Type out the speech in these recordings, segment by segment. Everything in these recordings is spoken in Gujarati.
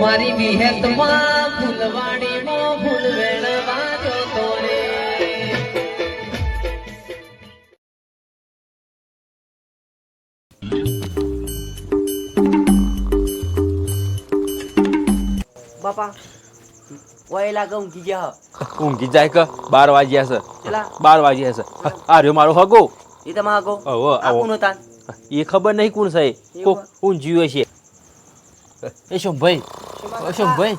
મારી વિહેતમાં ફૂલવાડીમાં ફૂલ વેણવા જતો રે બાપા ઓય લાગે ઊંઘી ગયા. ઊંઘી જાય કે? બાર વાગ્યા છે. એલા બાર વાગ્યા છે. આ રહ્યો મારો હગો. એ તમારો હગો? આ આવો. કોનો તાન? એ ખબર નહીં કોણ છે કોક ઊંઘ્યું હશે એ શું ભાઈ? એ શું ભાઈ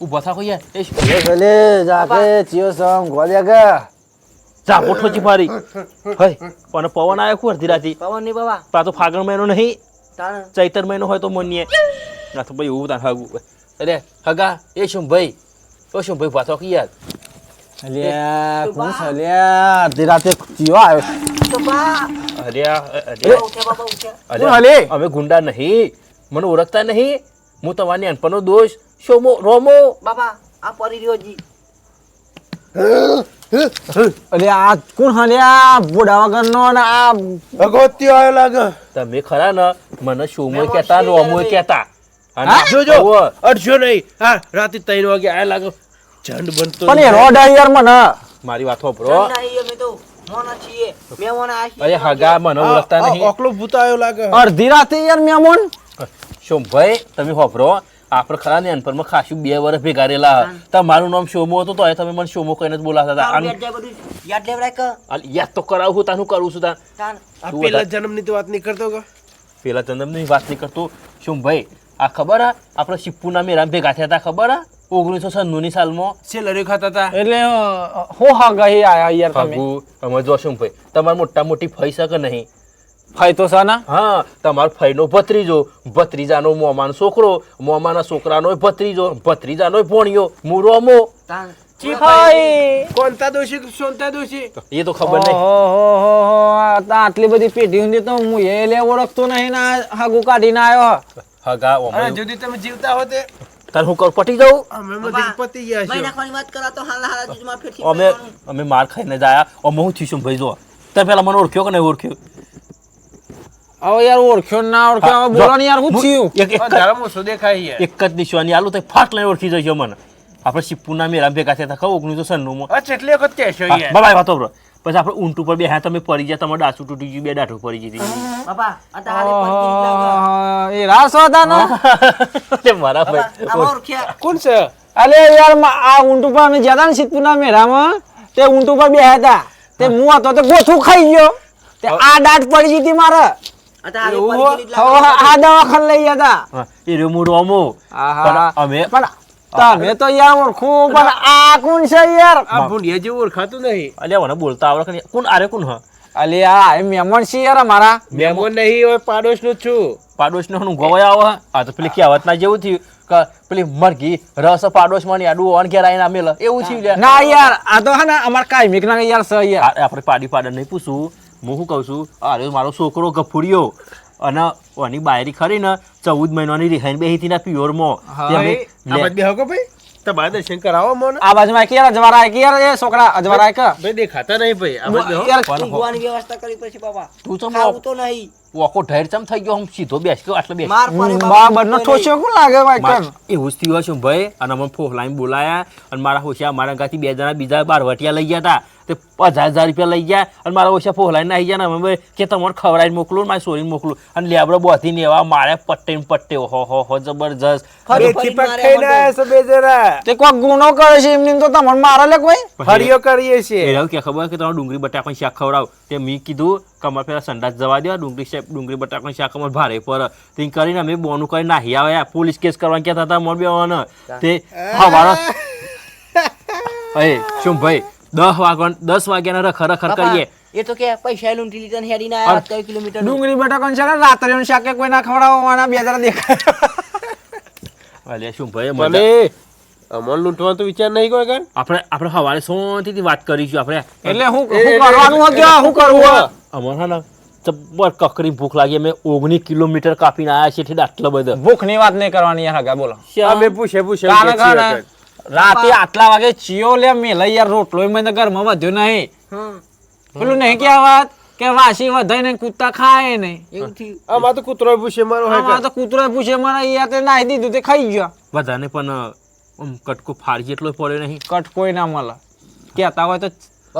ઊભા થાકો યાર એ ભલે જાકે ચિયો સમ ગોલ્યા કે જા પોઠો જી મારી હઈ પણ પવન આવ્યો કુ અડધી રાતી પવનની બાબા પા તો ફાગણ મહિનો નહીં ચૈતર મહિનો હોય તો મનીએ ના તો ભાઈ એવું તાન હગું અરે હગા એ શું ભાઈ ઓ શું ભાઈ પાછો યાર અલ્યા કોણ છે અલ્યા અડધી રાતે ચિયો આવ્યો તો બા અરે અરે અરે? અમે ગુંડા નહીં મને ઓળખતા નહીં હું તમારી નાનપણનો દોષ શોમો રોમો બાપા આ પરી રહ્યો જી અરે આ કોણ હલ્યા બોડા વગરનો ને આ ભગવતીઓ આવ્યો લાગે તમે ખરા ને મને શોમો કહેતા રોમો કહેતા અને જોજો અડજો નહીં હા રાતે ત્રણ વાગે આ લાગે ઝંડ બનતો પણ એ રોડ યાર મને મારી વાત સાંભળો નહીં તો અરે હગા મને ઓળખતા નહીં ઓકલો ભૂત આવ્યો લાગે અડધી રાતે યાર મેમોન શોમભાઈ તમે સાંભળો આપણે ખરા ને નાનપણમાં ખાસું બે વર્ષ ભેગા રહેલા? તમારું નામ શોમો હતું તો તમે મને શોમો કહીને જ બોલાતા હતા. યાદ તો કરાવું હું તાનું કરું છું તાન પેલા જન્મની તો વાત નહીં કરતો કે? પેલા જન્મની વાત નહીં કરતો શોમભાઈ આ ખબર હા આપણે શિપ્પુના મેરામ ભેગા થયા હતા ખબર હા ઓગણીસો છન્નુની સાલમાં. સેલરી ખાતા હતા. એટલે હું હા ગઈ આયા યાર તમે? હગુ અમે જો શોમભાઈ તમારે મોટા મોટી ફઈ શકે નહીં? ફાઈ સાના? હા તમારો ફઈનો ભત્રીજો. ભત્રીજાનો મોમાનો છોકરો મોમાના છોકરાનો ભત્રીજો ભત્રીજાનો ભોણિયો દોષી સોનતા દોષી એ તો ખબર નહીં આટલી બધી પેઢી તો હું એ લે ઓળખતો નહીં ને હાગુ કાઢીને આવ્યો હગા જુદી તમે જીવતા હોતે. તાર હું કર પટી જાઉં? અમે બાબા, ગયા છે નાખવાની વાત કરો તો હાલ હાલ જૂજમાં ફેરથી અમે અમે માર ખાઈને જાયા અમે હું થયું ભાઈ જો. તે પેલા મને ઓળખ્યો કે નહીં ઓળખ્યો? હવે યાર ઓળખ્યો ના ઓળખ્યો હવે બોલવાની યાર હું થયું? એક એક ધર્મ શું દેખાય એક જ નિશાની આલુ તો ફાટ લઈને ઓળખી જજો મને. આપણે શિપુના મેરા ભેગા થયા હતા ખબર? ઓગણીસો સન્નુમાં આ એટલે વખત કહેશો યાર બાબા વાતો બરો પછી આપણે ઊંટ ઉપર બે તમે પડી ગયા તમારે ડાસુ તૂટી ગયું બે ડાઠું પડી ગઈ એ રાસ હતા ને તે મારા ભાઈ. કોણ છે? અલે યાર આ ઊંટ ઉપર અમે જ્યાં ને સિદ્ધપુરના મેળામાં. તે ઊંટ ઉપર બે હતા. તે હું. હતો તે ગોથું ખાઈ ગયો. તે આ દાટ પડી ગઈ હતી મારે. આ તારે એવું પરથી જ હવે લાગે. આ દવાખાને લઈ ગયા એ રહ્યો હું રોમો આહા. પણ અમે પણ તમે તો યાર ઓળખું પણ આ કોણ છે યાર આ ભૂંડિયા જેવું ઓળખાતું નહીં અલ્યા મને બોલતા આવડે કોણ આરે કોણ હા અલે આ એ છે યાર અમારા મેમોન નહીં હવે પાડોશનું છું પાડોશ નો હું ગવાય આવો આ તો પેલી કહેવત ના જેવું થયું કે પેલી મરઘી રસ પાડોશમાં આડું ઓન ઘેર આવીને આમેલ એવું થયું ના યાર આ તો હે ને અમાર કાયમિક ના યાર છે યાર આપણે પાડી પાડે નહીં પૂછું હું શું કહું છું? અરે મારો છોકરો ગફુડિયો. અને ઓની બાયરી ખરી ને ચૌદ મહિનાની રિહાઈન બે હતી ના પ્યોરમાં કે તમારા દર્શન કરાવો મને આ બાજુમાં યાર અજવારા એક યાર છોકરા અજવારા એક ભાઈ દેખાતા નહીં ભાઈ. આ વ્યવસ્થા કરી પછી બાબા તું તો નહીં. વોકો ઢેર ચમ થઈ ગયો હું સીધો બેસ ગયો આટલો બેસ? માર પડે બા બંને ઠોસ્યો કોણ લાગે માર- વાયકર એવું જ થયું હશે ભાઈ અને અમે ફોહલાઈને બોલાયા અને મારા હોશિયા મારા ગાથી બે જણા બીજા બારવટિયા લઈ ગયા હતા તે પચાસ હજાર રૂપિયા લઈ ગયા અને મારા હોશિયા ફોહલાઈને આવી ગયા ને અમે ભાઈ કે તમારે ખવડાવીને મોકલું ને મારી સોરીને મોકલું અને લેબડો બોધીને એવા મારે પટ્ટે ને પટ્ટે હો હો હો જબરજસ્ત. છે તે કોઈ ગુનો કરે છે એમની તો તમને મારે લે કોઈ? હરિયો કરીએ છીએ. એ કે ખબર કે તમારે ડુંગળી બટાકાનું શાક ખવડાવ. તે મેં કીધું કમર પેલા સંડાસ જવા દો ડુંગળી શાક ડુંગળી બટાકાની શાક અમારે ભારે પર તે કરીને અમે બોનું કરી નાહી આવ્યા. પોલીસ કેસ કરવા કહેતા હતા મોર બેવાને તે. હવારો એ શું ભાઈ દસ વાગ્યા દસ વાગ્યાના રખર રખર કરીએ. એ તો કે પૈસા લૂંટી લીધા ને હેડીને આયા કઈ કિલોમીટર. ડુંગળી બટાકાનું શાક રાત્રે શાકે કોઈ ના ખવડાવવાના બે જરા દેખાય. અલ્યા શું ભાઈ મને અમોલ લૂંટવાનો તો વિચાર નહીં કોઈ કઈ. આપણે આપણે સવારે શાંતિથી વાત કરીશું આપણે. એટલે હું હું કરવાનું હું કરવું અમર અમારે હા ને? જબ્બર કકરી ભૂખ લાગી અમે ઓગણી કિલોમીટર કાપીને આવ્યા છીએ એટલે આટલા બધા. ભૂખની વાત નહીં કરવાની યાર હગા બોલો. અમે પૂછે પૂછે. રાતે આટલા વાગે ચિયો લે મેલા યાર રોટલો મને ઘરમાં વધ્યો નહીં. પેલું નહીં કે વાત? કે વાસી વધાઈને કૂતા ખાય નહીં. એવું આમાં તો કૂતરો પૂછે મારો આમાં તો કૂતરો પૂછે મને યાર તે નાહી દીધું તે ખાઈ ગયો. બધાને પણ કટકો ફાડી એટલો પડ્યો નહીં. કટકોય ના મળે. કેતા હોય તો.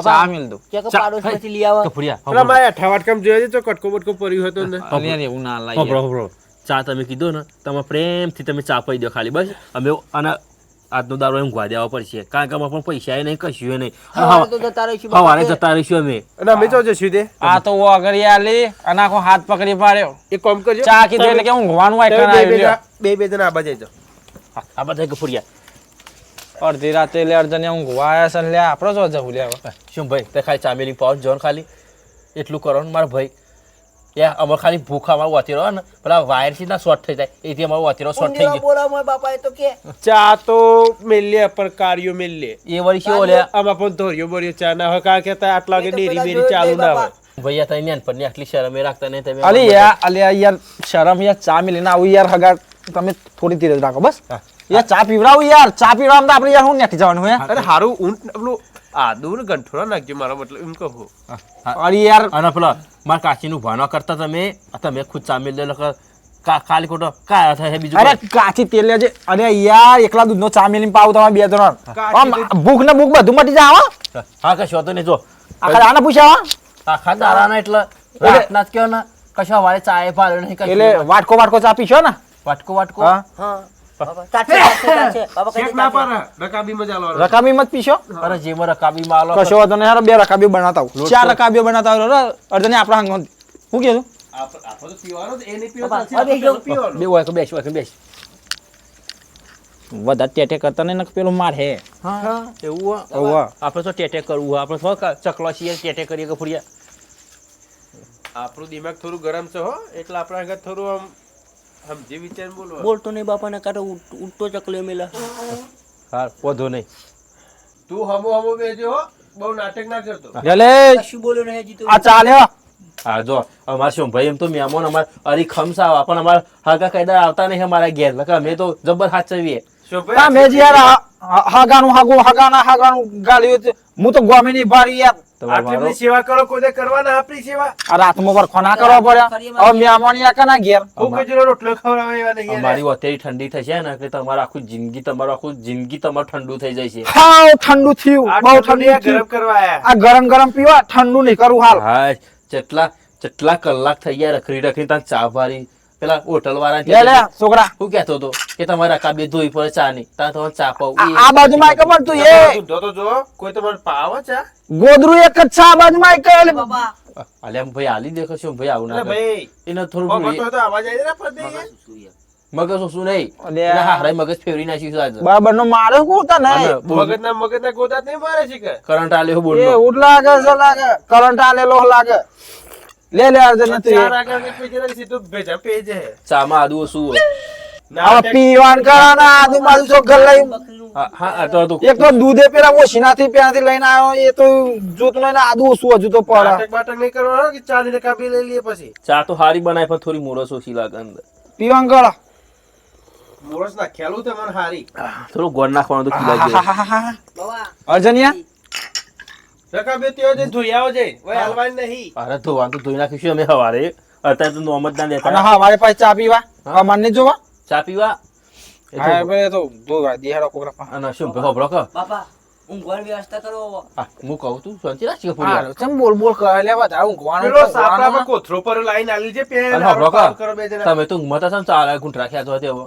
ચા મેલ દો ચેક ચા- લઈ આવો. કપડિયા પેલા મારે અઠાવાટકામ જોયા છે તો કટકો બટકો પડ્યો હતો ને. અલ્યા એવું ના લાગે. હોભળો હોભળો. ચા તમે કીધો ને તમે પ્રેમથી તમે ચા પી દો ખાલી બસ. અમે અને આજનો દારો એમ ઘવા દેવા પડશે. કારણ કે અમે પણ પૈસા નહીં કશું નહીં. હવારે જતા રહીશું અમે. અને અમે તો જશું તે. આ તો વગર લે અને આખો હાથ પકડી પાડ્યો. એક કામ કરજો. ચા કીધું એટલે કે ઊંઘવાનું હોય તમે કરાવી બે બે. જણા- આ બે જો આ બધા કપડિયા અડધી રાતે એટલે અર્જને હું આવ્યા છે લે આપણો જ જવું લે હવે. શું ભાઈ તે ખાલી ચામેલી પાવ જોન ખાલી? એટલું કરો ને મારા ભાઈ. યા અમારે ખાલી ભૂખ અમારું વાતી રહ્યો ને. પેલા વાયરથી ના શોર્ટ થઈ જાય. એથી અમારો વાતીરો શોર્ટ થઈ ગયો. બોલા મારા બાપા એ તો કે. ચા તો મેલ્લે પર કાર્યો મેલ્લે એ વળી શું લે આમાં પણ ધોર્યો બોર્યો ચા ના હોય કારણ કે ત્યાં આટલા વાગે ડેરી બેરી ચાલુ ના હોય. ભૈયા તઈ નાનપણની આટલી શરમ એ રાખતા નહીં તમે. અલી યાર અલી યાર શરમ યાર ચા મિલીને આવું યાર હગા તમે થોડી ધીરજ રાખો બસ. યાર ચા પીવડાવું યાર. ચા પીવડાવવામાં તો આપણે યાર હું નથી જવાનું હે? અરે હારું ઊંટ પેલું આદુ ને ગંઠોડા નાખજો મારો મતલબ એમ કહો અરે યાર. અને પેલા મારા કાચીનું ભાનો કરતા તમે તમે ખુદ ચામી લોકો ખાલી ખોટો કા થાય બીજું અરે કાચી તેલ લેજે. અરે યાર એકલા દૂધનો ચા મેલી પાવ તમારે બે ત્રણ આમ ભૂખ ને ભૂખ બધું મટી જાય હો? હા કશો તો નહીં જો. આખા દાના પૂછ્યા હા? આખા દાડાના એટલે રાતના જ કયો ને કશો વાળે ચાય નહીં કશું એટલે વાટકો વાટકો ચા પીશો ને? વાટકો વાટકો હા. રકાબી મજા લો રકાબી મત પીશો? અરે જે રકાબી માં આલો કશો વાંધો નહીં યાર બે રકાબીઓ બનાવતા આવું. ચાર રકાબીઓ બનાવતા આવું અર્જને આપણા હંગ કીધું આપણે તો પીવાનો જ, એ નહીં પીવો બાપા, તો હવે જો. પીવાનો. બે હોય બેસ હોય બેસ. વધારે ટેટે કરતા નહીં પેલું માર હે? એવું આપણે તો ટેટે કરવું આપડે આપણે તો ચકલો છીએ ટેટે કરીએ કે ફુરિયા. આપણું દિમાગ થોડું ગરમ છે હો એટલે આપણા આગળ થોડું આમ સમજી વિચાર બોલો બોલતો નહીં બાપા ને કાંટો ઉઠતો ચકલ્યો મેલા. હા વધુ નહીં. તું હમો હમો બેજો હો. બહુ નાટક ના કરતો. એટલે કશું બોલ્યો નહીં હજી તો. આ ચાલે હા. જો અમારે શું ભાઈ એમ તો મહેમાન અમાર અરી ખમસાવા પણ અમાર હાગા કાયદા આવતા નહીં અમારા ઘેર. એટલે કે અમે તો જબર હાચવીએ. મેં જ યાર હાગાનું હાગું હાગાના હાગાનું ગાળ્યું. હું તો ગોમીની ભારી યાર. તમારે આટલી મારો બધી સેવા કરો? કોઈ કરવાના આપણી સેવા? આ રાતમાં વરખો ના કરવા પડ્યા. હવે મહેમાન યા કના ઘેર? કોઈ રોટલો ખવડાવે એવા નહીં અમારી અત્યારે ઠંડી થશે ને કે તમારું આખું જિંદગી તમારું આખું જિંદગી તમારું ઠંડુ થઈ જાય છે હાવ ઠંડુ થયું. બહુ ઠંડુ ઠંડુ ગરમ કરવા આ ગરમ ગરમ પીવા ઠંડુ નહીં કરું હાલ. હા જેટલા જેટલા કલાક થઈ ગયા રખડી રખડી ત્યાં ચા ભારી પેલા હોટલ વાળા છોકરા. હું કેતો હતો કે તમારે રકાબી ધોઈ પડે ચા ની તા તો ચા પાવ. આ બાજુ માં ખબર તું એ તો જો કોઈ તમારે પાવો ચા. ગોદરું એક જ છે બાજુ માં કે બાબા. અલે એમ ભાઈ આલી દેખો છો ભાઈ આવું ના ભાઈ એને થોડું તો તો અવાજ આવી રહ્યા ને ફરતે મગજ શું નહીં. અલે હારાય મગજ ફેરવી નાખી છે આજે. બરાબર નો મારે કોતા નહીં. બોલ- મગજના મગજના ગોદા જ નહીં મારે છે કે? કરંટ આલે એ બોલ ઉડ લાગે છે લાગે. કરંટ આલેલો લાગે. લે લે અર્જન તું ચાર આગળ કે પીજે સીધું ભેજા પેજ. હે ચામાં આદુ શું પીવાન કરાના આજુબાજુ તો ઘર લઈ હા તો હતું. એક તો દૂધે પેલા ઓછીનાથી પેલાથી લઈને આવ્યો એ તો જોતું નહીં આદુ ઓછું હજુ તો પડે બાટક નહીં કરવાનો કે ચા ની કાપી લઈ લઈએ પછી. ચા તો હારી બનાય પણ થોડી મોરસ ઓછી લાગે અંદર. પીવાન કરા. મોરસ ના ખેલું તે મને હારી. થોડું ગોળ નાખવાનું તો ખીલા જેવું. અર્જનિયા? રકા બે તેઓ જઈને ધોઈ આવો જઈને ઓય હાલવાની નહીં. અરે ધોવાનું તો ધોઈ નાખીશું અમે સવારે. અત્યારે તો નોમ જ ના અને હા મારી પાસે ચા પીવા. અમાર ને જોવા. ચા પીવા? હા ભાઈ તો જોવા દિહાડો કોકરા પાસે. અને શું ભાઈ હોભળો બાપા ઊંઘવાની વ્યવસ્થા કરો. હા, હું કહું તું શાંતિ રાખ કે હા પૂરી ચમ બોલ બોલ કરે લે વધારે ઊંઘવાનું પેલો સાપડા કોથરો પર લાઈન આલી છે પે અને હોભળો કે કરો. બે જણા. તમે તો ઊંઘમાં હતા ચાલે ગુંઠ રાખ્યા તે હવે.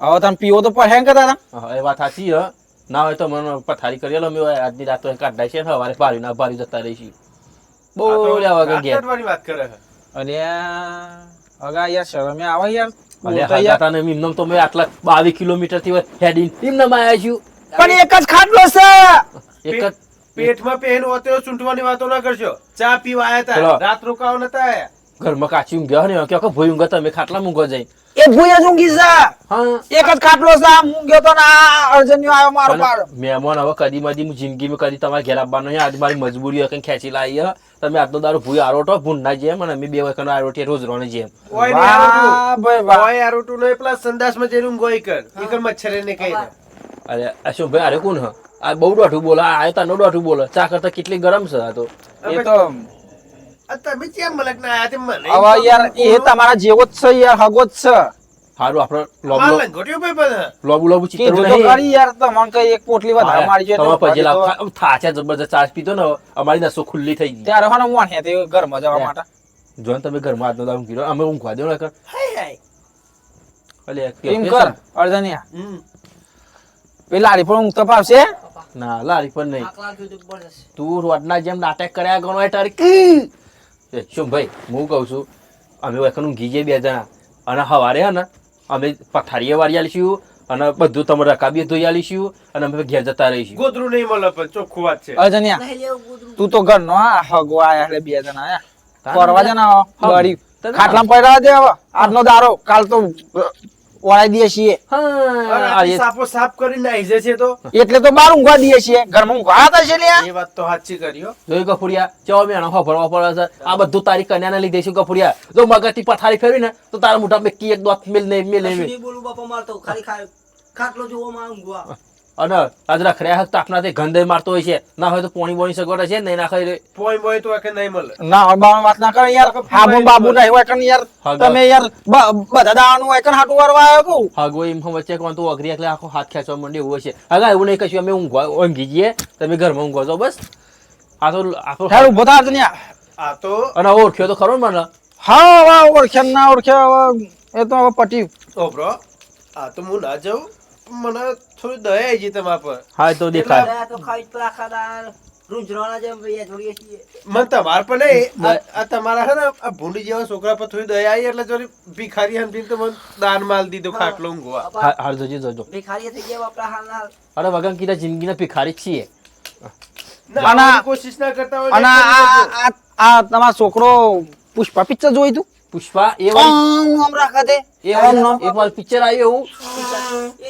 હવે તમે પીવો તો હેંગ કરતા હતા. એ વાત સાચી હે. ના હોય તો મને પથારી કરી લો મેં આજની રાત તો કાઢાય છે સવારે ભારી ના ભારી જતા રહીશું. બોલ્યા વગર ગયા વાત કરે અને અગા યાર શરમે આવે યાર. તો મેં આટલા બાવીસ કિલોમીટરથી હેડીને છું. પણ એક જ ખાટલો છે. એક જ પેટમાં પેન હોતે ચૂંટવાની વાતો ના કરશો. ચા પીવા આયા હતા રાત રોકાવા નતા ઘરમાં કાચી ઊંઘ્યા ને કે ઊંઘા તમે ખાટલા મૂંઘો જઈ એક ભૂય જ ઊંઘી છે એક જ ખાટલો છે આમ ઊંઘ્યો તો ના અર્જન્યો આવ્યો મારો પાડ. મહેમાન હવે કદી મદી હું જિંદગીમાં કદી તમારે ઘેર આવવાનો છે. આજ મારી મજબૂરી હોય કઈ ખેંચી લાવી. તમે આજનો દારૂ ભૂય આરોટો ભૂન ના જેમ અને અમે બે વખત આરોટીએ રોજ રોને જેમ. ઓય ને આરોટું. ભાઈ આરોટું નહીં, પેલા સંડાસમાં જઈને ઊંઘોઈ કર. ઈ કર મચ્છરે ને કઈ અરે અશોક શું ભાઈ અરે કોણ હ? આ બહુ ડોઠું બોલા આ તો તાનો દોઢું બોલે. ચા કરતા કેટલી ગરમ છે આ તો. એ તો તમે કેમ મલક ના આયા? તે મને હવે યાર એ તમારા જેવો જ છે યાર હગો જ છે. સારું આપણે લોબુ લંગોટીઓ ભાઈ બધા. લોબુ લોબુ ચિત્ર કીધું તો યાર તમને કઈ એક પોટલી વધારે મારી છે તમે પછી લાવ થાચા જબરજસ્ત ચાર્જ પીધો ને અમારી નસો ખુલ્લી થઈ ગઈ. ત્યારે હોને મોણ હે તે ઘરમાં જવા માટે. જો ને તમે ઘરમાં આજનો દામ કીધો અમે ઊંઘવા દો ને કર હાય હાય. અલે એમ કર અર્જનિયા પેલા લાડી પણ ઊંઘ તપાવશે? ના લારી પણ નહીં. તો તું રોડના જેમ નાટક કર્યા ગણો એ તારી એ શું ભાઈ હું કહું છું અમે એકન ઊંઘી જઈએ બે જણા અને સવારે હે ને અમે પથારીએ વાળી આલીશું અને બધું તમારે રકાબી ધોઈ આલીશું અને અમે ઘેર જતા રહીશું. ગોદરું નહીં મળે પણ ચોખ્ખું વાત છે. કૂતરું. તું તો ઘરનો આ હગો આયા એટલે બે જણા આયા ફરવા જના ખાટલા પડ્યા દે હવે. આજનો દારો કાલ તો ઓળાઈ દઈએ છીએ. સાપો સાફ નાઈ તો. એટલે તો બાર ઊંઘવા દઈએ છીએ. ઘરમાં ઊંઘવા હતા છે લ્યા. એ વાત તો સાચી કર્યો જોઈ ગફુડિયા ચો મેણો ખબરવા પડે છે. આ બધું તારી કન્યાને લીધે છે ગફુડિયા જો મગજથી પથારી ફેરવી ને તો તારા મોઢા મેકી એક દોત મિલ નહીં મેલ નહીં નહીં બોલું બાપા મારતો ખાલી ખાય ખાટલો જોવો માં ઊંઘવા. અને આજ રખડ્યા હક તાપના તે ગંદે મારતો હોય છે. ના હોય તો પોણી બોણી સગવડ છે નહીં નાખે પોણી બોય તો કે નહીં મળે. ના બાવા વાત ના કરે યાર. હાબુ બાબુ ના હોય કન યાર. તમે યાર બધા દાવાનું હોય કન હાટુ વારવા આવ્યો કહું હાગો એમ વચ્ચે કોણ તો અઘરી એટલે આખો હાથ ખેંચવા માંડે એવું છે. આગા એવું નહીં કશું અમે ઊંઘવા ઊંઘી જઈએ. તમે ઘરમાં ઊંઘો છો બસ. આ તો આખો હેડ બધા થા અર્જનિયા આ તો અને ઓળખ્યો તો ખરો મને? હા હવે ઓળખ્યા ના ઓળખ્યા એ તો હવે પટ્યું. ઓબરો આ તો હું ના જાઉં. મને થોડી દયા છે તમારા પર. હા તો દેખાય. તો ખાઈ મને તમાર પર નહીં આ- તમારા છે ને આ ભૂંડી જેવા છોકરા પર થોડી દયા આવી એટલે જોરી ભિખારી હંપીને તો મને દાન માલ દીધો ખાટલો ઊંઘવા. હાલ જોજો જોજો. ભિખારી થઈ ગયા બાપડા હાલ હાલ અરે વગર કીધા જિંદગીના ભિખારી છીએ. કોશિશ ના કરતા હોય આ કરી આ- આ આ તમારો છોકરો પુષ્પા પિક્ચર જોઈ તું? પુષ્પા એ આમ આમ રાખે તે એ વાળી- એક વાર પિક્ચર આવ્યું એવું?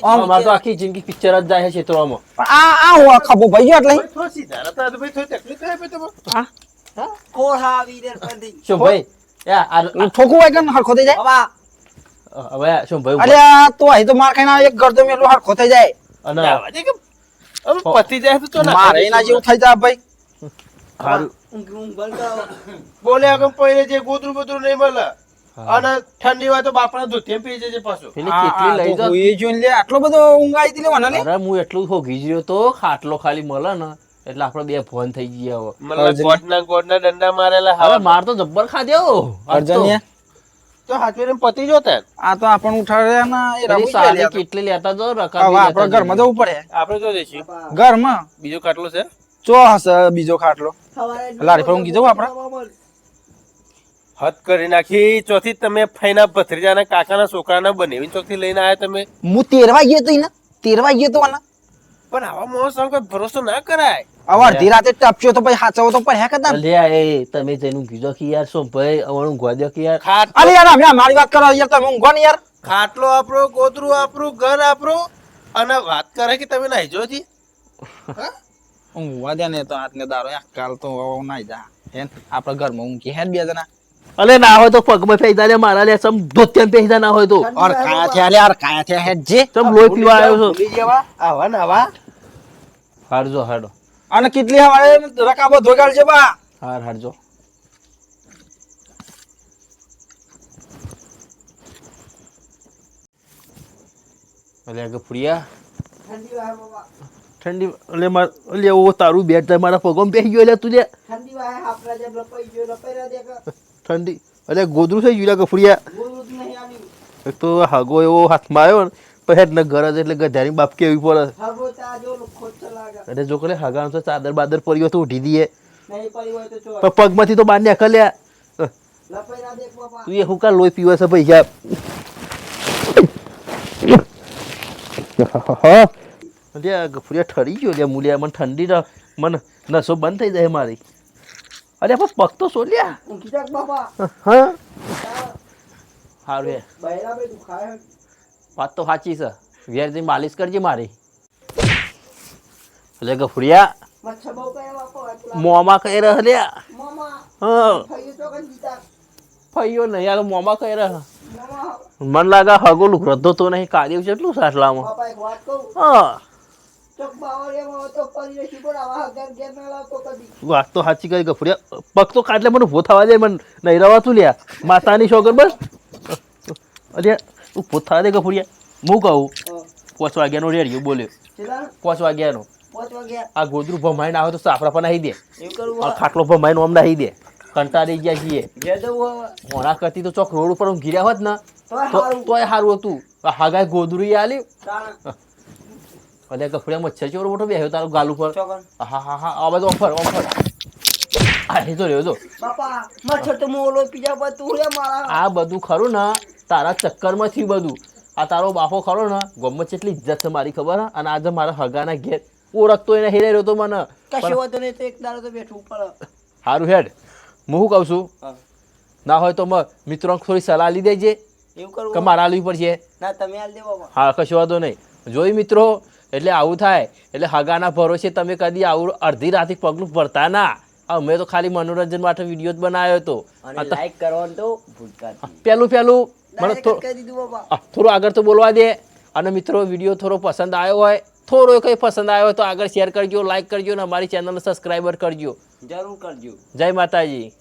અમારે તો આખી જિંદગી પિક્ચર જ જાય છે ક્ષેત્રોમાં પણ આ આ હું ખભો ભાઈ એટલે થોડી સીધા તો ભાઈ થોડી તકલીફ થાય ભાઈ તમારે. કોળા આવી રે પરથી. શું ભાઈ? યા આ- ઠોકું હોય કે હરખો થઈ જાય? હવે હવે શું ભાઈ અરે આ તો અહીં તો માર ખાઈને એક ગરદો મેલો હરખો થઈ જાય. અને પતી જાય તો ના મારે એના જેવું થઈ જાય ભાઈ. હારું. ઊંઘ ઊંઘ બંધ કરો બોલ્યા આગળ પहिले જે ગોદરું બોદરું નહીં મળે અને ઠંડી હોય તો બાપના દૂધ પી જજે પાછો. પેલી કેટલી લઈ તો એ જોઈને લે આટલો બધો ઊંઘ આવી હતી મને અરે હું એટલું હોગી ગયો તો ખાટલો ખાલી મળે ને એટલે આપણે બે ફોન થઈ ગયા હવે મતલબ મારેલા હવે માર તો જબ્બર ખાધ્યો અર્જનિયા તો હાથવીને પતી જો આ તો આપણ ઉઠાડે ને એ. કેટલી લેતા જો હવે આપણે ઘરમાં જવું પડે. આપણે જો જઈશું. ઘરમાં? બીજો ખાટલો છે? ચો હશે બીજો ખાટલો? લારી પર ઊંઘી જવું આપણે? હદ કરી નાખી. ચોથી તમે ફઈના ભત્રીજાના કાકાના છોકરાના બનેવી ચોથી લઈને આયા તમે? હું તેરવા ગયો તો એના? તેરવા ગયો તો આના? પણ આવા મોસ કોઈ ભરોસો ના કરાય. અવાર અડધી રાતે ટપચ્યો તો પછી હાચવો તો પડ્યા કદા લે એ તમે જેનું કીધો કે યાર શું ભાઈ અવણું દો કે યાર. અરે યાર અમે મારી વાત કરો યાર તમે ઊંઘો ને યાર. ખાટલો આપણો ગોદરું આપણું ઘર આપણું અને વાત કરે કે તમે નાઈ જો. જી ઊંઘવા દે ને તો હાથને દારો કાલ તો ના જા. હેન આપણે ઘરમાં ઊંઘી હેન બે જણા? અલે ના હોય તો પગમાં ફેંકી દે મારા લે સમ ધોત્યાન પેહી દે ના હોય તો. ઓર કાયા થયા લે ઓર કાયા થયા હે જે? સમ લોહી પીવા આવ્યો છો. ભૂલી જેવા આવા ના આવા. હારજો હાડો. અને કેટલી હવારે રકાબો છે બા. હાર હારજો. અલે આગળ ફુડિયા. ઠંડી એટલે માર એટલે ઓ તારું બેટ મારા પગમાં બેસી ગયો એટલે તું લે. ઠંડી એટલે ગોદરું થઈ ગયું લાગે ફુડિયા બોલું જ નહીં આવ્યું એક તો હાગો એવો હાથમાં આવ્યો ને પછી એટલે ઘર જ એટલે ગધારી બાપ કેવી પડે. અને જો એટલે કરે હાગાનો તો ચાદર બાદર પડ્યો તો ઉઠી દઈએ. પણ પગમાંથી તો બહાર ને લ્યા લપાઈ રહ્યા દે બાપા. તું એ હું કા લોહી પીવે છે પૈસા અલ્યા ગફુરિયા ઠરી ગયો લ્યા મૂલ્યા મને ઠંડી રહ મને નસો બંધ થઈ જાય મારી. અરે પણ પગ તો સોલ્યા હા? સારું હે. બૈરા બે દુખાય. વાત તો સાચી છે. વેર જઈ માલિશ કરજે મારી. એટલે ગફુરિયા મોમાં કહી રહ્યા લ્યા મામા. હા. ફઈયો નહીં યાર મોમાં કહી રહ્યા મન લાગે હગો લુકરતો તો નહીં કાઢ્યું છે એટલું સાટલામાં બાપા એક વાત કહું? હા. વાત તો સાચી કરી ગફુરિયા પગ તો કાટલે મને ભો થવા દે મને નહીં રવાતું લ્યા. માતાની શોગર બસ. અરે તું ભો થવા દે ગફુરિયા હું કહું. પાંચ વાગ્યાનો રેડિયો બોલ્યો. પાંચ વાગ્યાનો. આ ગોદરું ભમાઈ આવે તો સાફરા પણ નાહી દે. ખાટલો ભમાઈ આ હોય? ખાટલો ભમાઈને આમ નાહી દે. કંટાળી ગયા છીએ. મોણા કરતી તો ચોક રોડ ઉપર હું ગીર્યા હોત ને તોય તો એ સારું હતું. હાગાય ગોદરું આલ્યું તાણ. કફડિયા મચ્છર ચોર મોટો બેહ્યો તારો ગાલ ઉપર. હા હા હા. આ બધું ઓફર ઓફર. આ તો રહ્યો તો. બાપા મચ્છર તો મોલો પીજા પર તું રે મારા. આ બધું ખરું ને તારા ચક્કરમાં થયું બધું. આ તારો બાપો ખરો ને ગમે કેટલી ઇજ્જત છે મારી ખબર? અને આજે મારા હગાના ઘેર ઓળખતો એને હેરાઈ રહ્યો તો મને. કશું વાંધો નહીં તો એક દાડો તો બેઠું પડે સારું હેડ. હું શું કહું છું? ના હોય તો મિત્રો થોડી સલાહ લઈ દેજે. એવું કરવું કે મારા આલવી પડશે. ના તમે હાલ દેવો હા કશો વાંધો નહીં. જોઈ મિત્રો? એટલે આવું થાય. એટલે હગાના ભરોસે તમે કદી આવું અડધી રાતે પગલું ભરતા ના. અમે તો ખાલી મનોરંજન માટે વીડિયો જ બનાવ્યો હતો. લાઈક કરવાનું તો ભૂલતા નહીં. પેલું પેલું. મને થોડું આગળ તો બોલવા દે. અને મિત્રો વીડિયો થોડો પસંદ આવ્યો હોય થોડો કંઈ પસંદ આવ્યો હોય તો આગળ શેર કરજો લાઈક કરજો અને અમારી ચેનલને સબસ્ક્રાઈબર કરજો. જરૂર કરજો. જય માતાજી.